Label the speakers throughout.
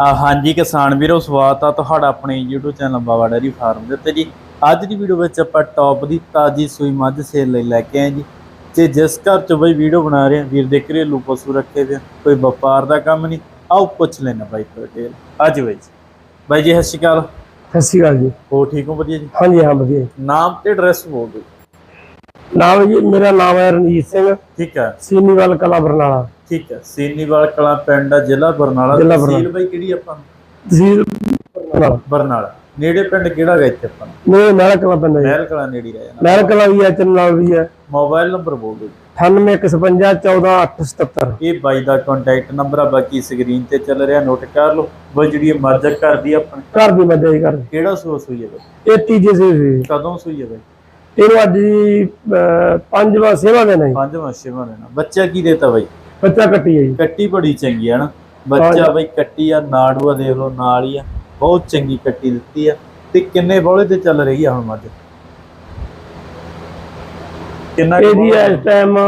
Speaker 1: ਆ ਹਾਂਜੀ ਕਿਸਾਨ ਵੀਰੋ ਸਵਾਗਤ ਆ ਤੁਹਾਡਾ ਆਪਣੇ YouTube channel Baba dairy farm ਦੇ ਉੱਤੇ ਜੀ। ਅੱਜ ਦੀ ਵੀਡੀਓ ਵਿੱਚ ਆਪਾਂ ਟੌਪ ਦੀ ਤਾਜੀ ਸੂਈ ਮੱਝ ਸੇਲ ਲਈ ਲੈ ਕੇ ਆਏ ਜੀ। ਤੇ ਜਿਸ ਘਰ ਚ ਬਈ ਵੀਡੀਓ ਬਣਾ ਰਹੇ ਆ ਵੀਰ ਦੇ ਘਰੇਲੂ ਪਸ਼ੂ ਰੱਖੇ ਵੇ ਕੋਈ ਵਪਾਰ ਦਾ ਕੰਮ ਨਹੀਂ। ਆਓ ਪੁੱਛ ਲੈਣਾ ਬਾਈ ਤੋਂ ਡਿਟੇਲ ਅੱਜ ਬਾਈ ਜੀ। ਬਾਈ ਜੀ ਸਤਿ ਸ਼੍ਰੀ ਅਕਾਲ।
Speaker 2: ਸਤਿ ਸ਼੍ਰੀ ਅਕਾਲ ਜੀ।
Speaker 1: ਹੋ ਠੀਕ ਹੋ ਵਧੀਆ ਜੀ?
Speaker 2: ਹਾਂਜੀ ਹਾਂ ਵਧੀਆ।
Speaker 1: ਨਾਮ ਤੇ ਐਡਰੈਸ ਬੋਲ ਦਿਓ।
Speaker 2: ਨਾਮ ਜੀ ਮੇਰਾ ਨਾਮ ਹੈ ਰਣਜੀਤ ਸਿੰਘ
Speaker 1: ਠੀਕ ਹੈ।
Speaker 2: ਸੀਨੀਵਾਲ ਕਲਾ ਬਰਨਾਲਾ।
Speaker 1: ਠੀਕ ਹੈ ਸੀਨੀਵਾਲ ਕਲਾਂ ਪਿੰਡ ਆ, ਜ਼ਿਲ੍ਹਾ ਬਰਨਾਲਾ।
Speaker 2: ਜ਼ਿਲ੍ਹਾ
Speaker 1: ਤਹਿਸੀਲ। ਬਾਈ ਕਿਹੜੀ ਆਪਾਂ?
Speaker 2: ਤਹਿਸੀਲ ਬਰਨਾਲਾ।
Speaker 1: ਬਰਨਾਲਾ। ਨੇੜੇ ਪਿੰਡ ਕਿਹੜਾ ਇੱਥੇ ਆਪਾਂ ਨੂੰ?
Speaker 2: ਮੇਰੇ ਮਹਿਲ ਕਲਾ ਪਿੰਡ ਹੈ।
Speaker 1: ਮਹਿਲ ਕਲਾਂ ਨੇੜੇ ਰਹਿ ਜਾਣਾ।
Speaker 2: ਮਹਿਲ ਕਲਾ ਵੀ ਹੈ ਚੰਨਾਲ ਵੀ ਹੈ।
Speaker 1: ਮੋਬਾਈਲ ਨੰਬਰ ਬੋਲ ਦਿਓ ਜੀ।
Speaker 2: 9815140877
Speaker 1: ਇਹ ਬਾਈ ਦਾ ਕੰਟੈਕਟ ਨੰਬਰ ਆ ਬਾਕੀ ਸਕਰੀਨ ਤੇ ਚੱਲ ਰਿਹਾ ਨੋਟ ਕਰ ਲਓ। ਬਈ ਜਿਹੜੀ ਮੱਝ ਆ ਘਰ ਦੀ ਆਪਣੇ।
Speaker 2: ਘਰ ਦੀ ਮੱਝ ਹੈ ਘਰ।
Speaker 1: ਕਿਹੜਾ ਸੋਸ ਹੋਈ ਹੈ
Speaker 2: ਇਹ ਤੀਜੇ ਸੇ ਸੀ
Speaker 1: ਕਦੋਂ ਸੂਈ ਹੈ ਬਾਈ?
Speaker 2: ਇਹਨੂੰ ਅੱਜ ਜੀ ਅਹ, ਪੰਜਵਾਂ ਸੇਵਾ ਦੇਣਾ ਜੀ।
Speaker 1: ਪੰਜਵਾਂ ਛੇਵਾਂ ਦੇਣਾ ਬੱਚਾ ਕੀ ਦੇਤਾ ਬਾਈ?
Speaker 2: ਬੱਚਾ ਕੱਟੀ ਹੈ ਜੀ।
Speaker 1: ਕੱਟੀ ਬੜੀ ਚੰਗੀ ਹੈ ਨਾ। ਬੱਚਾ ਬਾਈ ਕੱਟੀ ਆ ਨਾੜੂਆ ਦੇਖ ਲਓ ਨਾਲ ਹੀ ਆ। ਬਹੁਤ ਚੰਗੀ ਕੱਟੀ ਦਿੱਤੀ ਆ। ਤੇ ਕਿੰਨੇ ਬੋਲੇ ਤੇ ਚੱਲ ਰਹੀ ਆ ਹੁਣ ਮੱਝ? ਕਿੰਨਾ
Speaker 2: ਇਹਦੀ
Speaker 1: ਬੌਲੇ?
Speaker 2: ਇਸ ਟਾਈਮ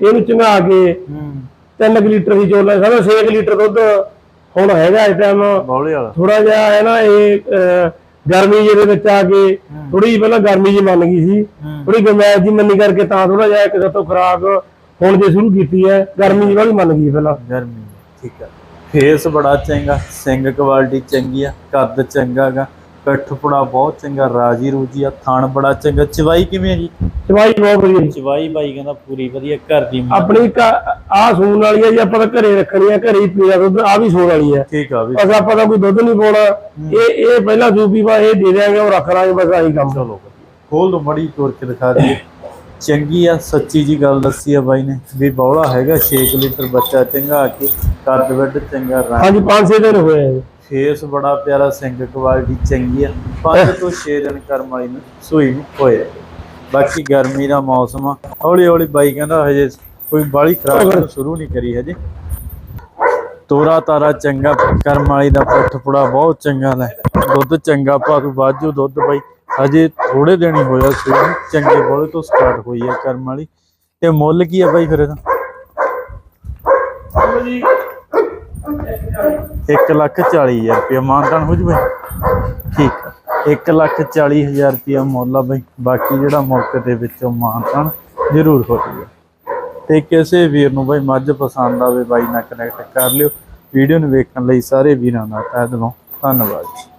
Speaker 2: ਇਹਨੂੰ ਚੰਗਾ ਕੇ
Speaker 1: ਹੂੰ।
Speaker 2: 3 ਲੀਟਰ ਦੀ ਚੋਲਾ ਸਾਡਾ 6 ਲੀਟਰ ਦੁੱਧ ਹੁਣ ਹੈਗਾ ਇਸ ਟਾਈਮ
Speaker 1: ਬੌਲੇ ਵਾਲਾ।
Speaker 2: ਥੋੜਾ ਜਿਹਾ ਹੈ ਨਾ ਇਹ ਅਹ, ਗਰਮੀ ਜਿਹਦੇ ਵਿੱਚ ਆ ਕੇ ਥੋੜੀ ਜਿਹੀ ਪਹਿਲਾਂ ਗਰਮੀ ਜੀ ਮੰਨ ਗਈ ਸੀ।
Speaker 1: ਹੂੰ।
Speaker 2: ਥੋੜੀ ਗਰਮੈਸ਼ ਜੀ ਮੰਨੀ ਕਰਕੇ ਤਾਂ ਥੋੜਾ ਜਿਹਾ ਇੱਕ ਤੋਂ ਖੁਰਾਕ ਹੁਣ ਜੇ ਸ਼ੁਰੂ ਕੀਤੀ ਹੈ ਗਰਮੀ ਜੀ ਵਾਲੀ ਮੰਨ ਗਈ ਪਹਿਲਾਂ।
Speaker 1: ਗਰਮੀ ਠੀਕ ਆ। ਫੇਸ ਬੜਾ ਚੰਗਾ ਸਿੰਘ ਕੁਆਲਿਟੀ ਚੰਗੀ ਆ ਕੱਦ ਚੰਗਾ ਪਿੱਠਪੁੜਾ ਬਹੁਤ ਚੰਗਾ ਰਾਜੀ ਰੂਜੀ ਆ ਥਣ ਬੜਾ ਚੰਗਾ। ਚਵਾਈ ਕਿਵੇਂ ਆ ਜੀ?
Speaker 2: ਚਵਾਈ ਬਹੁਤ ਵਧੀਆ ਜੀ।
Speaker 1: ਚਵਾਈ ਬਾਈ ਕਹਿੰਦਾ ਪੂਰੀ ਵਧੀਆ ਘਰ ਦੀ।
Speaker 2: ਆਪਣੀ ਆ ਸੂਣ ਵਾਲੀ ਹੈ ਜੀ ਆਪਾਂ ਤਾਂ ਘਰੇ ਰੱਖਣੀ ਹੈ ਘਰੇ ਹੀ ਪੀਣਾ ਦੁੱਧ ਆ ਵੀ ਸੂਣ ਵਾਲੀ ਹੈ
Speaker 1: ਠੀਕ ਆ ਵੀ
Speaker 2: ਬਸ ਆਪਾਂ ਤਾਂ ਕੋਈ ਦੁੱਧ ਨਹੀਂ ਪਾਉਣਾ। ਇਹ ਇਹ ਪਹਿਲਾਂ ਸੂਪੀ ਵਾ ਇਹ ਦੇ ਦਿਆਂਗੇ ਉਹ ਰੱਖ ਲਾਂਗੇ ਬਸ ਆਹੀ ਕੰਮ।
Speaker 1: ਚਲੋ ਖੋਲ ਦੋ ਮੜੀ ਤੋੜ ਕੇ ਦਿਖਾ ਦਈਏ। ਚੰਗੀ ਆ ਸੱਚੀ ਜੀ ਗੱਲ ਦੱਸੀ ਆ ਬਾਈ ਨੇ ਵੀ ਬੌਲਾ ਹੈਗਾ 6 ਲੀਟਰ ਬੱਚਾ ਚੰਗਾ ਆ ਕੇ ਕੱਦ ਵੱਡ ਚੰਗਾ ਰੰਗ
Speaker 2: ਹਾਂਜੀ 5-6 ਦਿਨ ਹੋਏ ਆ ਜੀ।
Speaker 1: ਫੇਸ ਬੜਾ ਪਿਆਰਾ, ਸਿੰਘ ਕੁਆਲਿਟੀ ਚੰਗੀ ਆ। ਪੰਜ ਤੋਂ 6 ਦਿਨ ਕਰਮ ਵਾਲੀ ਨੂੰ ਸੂਈ ਨੂੰ ਹੋਇਆ ਬਾਕੀ ਗਰਮੀ ਦਾ ਮੌਸਮ ਆ। ਹੌਲੀ ਹੌਲੀ ਬਾਈ ਕਹਿੰਦਾ ਹਜੇ ਕੋਈ ਬਾਲੀ ਖਰਾਬ ਸ਼ੁਰੂ ਨਹੀਂ ਕਰੀ ਹਜੇ। ਤੋਰਾ ਤਾਰਾ ਚੰਗਾ, ਕਰਮ ਵਾਲੀ ਦਾ ਪੁੱਠ ਪੁੜਾ ਬਹੁਤ ਚੰਗਾ ਲੈ ਦੁੱਧ ਚੰਗਾ ਭਾਰੂ ਵਾਜੂ ਦੁੱਧ ਬਾਈ। ਹਜੇ ਥੋੜੇ ਦਿਨ ਹੀ ਹੋਇਆ ਸੂਈ ਨੂੰ ਚੰਗੇ ਬੋਲੇ ਤੋਂ ਸਟਾਰਟ ਹੋਈ ਹੈ ਕਰਮ ਵਾਲੀ। ਤੇ ਮੁੱਲ ਕੀ ਹੈ ਬਾਈ ਫਿਰ ਇਹਦਾ? 1 ਲੱਖ 40 ਹਜ਼ਾਰ ਰੁਪਇਆ ਮਾਨਤਾਨ ਹੋ ਜਵੇ। ਠੀਕ ਆ। 1 ਲੱਖ 40 ਹਜ਼ਾਰ ਰੁਪਇਆ ਮੁੱਲ ਆ ਬਈ। ਬਾਕੀ ਜਿਹੜਾ ਮੌਕੇ ਦੇ ਵਿੱਚੋਂ ਮਾਨਤਾਨ ਜ਼ਰੂਰ ਹੋ ਜੂਗਾ ਤੇ ਕਿਸੇ ਵੀਰ ਨੂੰ ਬਈ ਮੱਝ ਪਸੰਦ ਆਵੇ, ਬਾਈ ਨਾਲ ਕਨੈਕਟ ਕਰ ਲਿਓ। ਵੀਡੀਓ ਨੂੰ ਵੇਖਣ ਲਈ ਸਾਰੇ ਵੀਰਾਂ ਦਾ ਤਹਿ ਦਿਲੋਂ ਧੰਨਵਾਦ ਜੀ।